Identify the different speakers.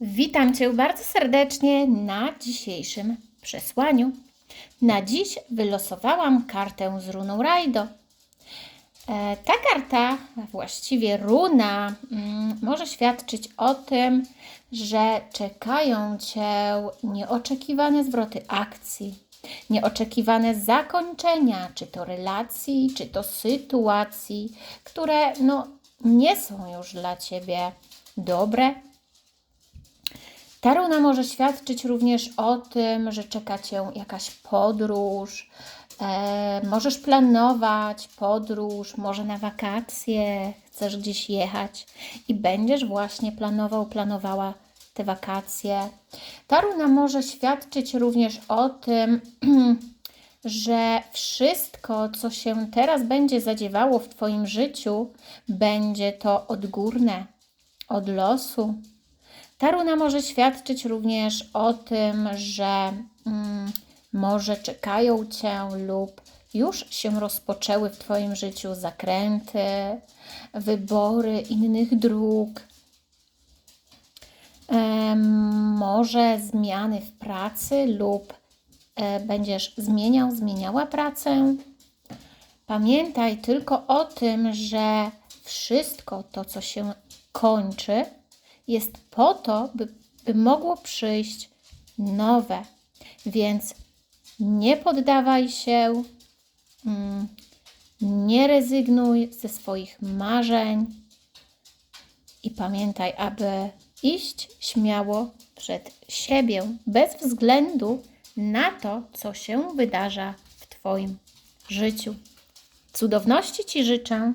Speaker 1: Witam Cię bardzo serdecznie na dzisiejszym przesłaniu. Na dziś wylosowałam kartę z runą Rajdo. E, Ta karta, właściwie runa, mm, może świadczyć o tym, że czekają Cię nieoczekiwane zwroty akcji, nieoczekiwane zakończenia, czy to relacji, czy to sytuacji, które no, nie są już dla Ciebie dobre, ta runa może świadczyć również o tym, że czeka Cię jakaś podróż. E, możesz planować podróż, może na wakacje, chcesz gdzieś jechać i będziesz właśnie planował, planowała te wakacje. Ta runa może świadczyć również o tym, że wszystko, co się teraz będzie zadziewało w Twoim życiu, będzie to odgórne, od losu, ta runa może świadczyć również o tym, że mm, może czekają Cię lub już się rozpoczęły w Twoim życiu zakręty, wybory innych dróg, em, może zmiany w pracy lub e, będziesz zmieniał, zmieniała pracę. Pamiętaj tylko o tym, że wszystko to, co się kończy, jest po to, by, by mogło przyjść nowe. Więc nie poddawaj się, mm, nie rezygnuj ze swoich marzeń i pamiętaj, aby iść śmiało przed siebie, bez względu na to, co się wydarza w Twoim życiu. Cudowności Ci życzę.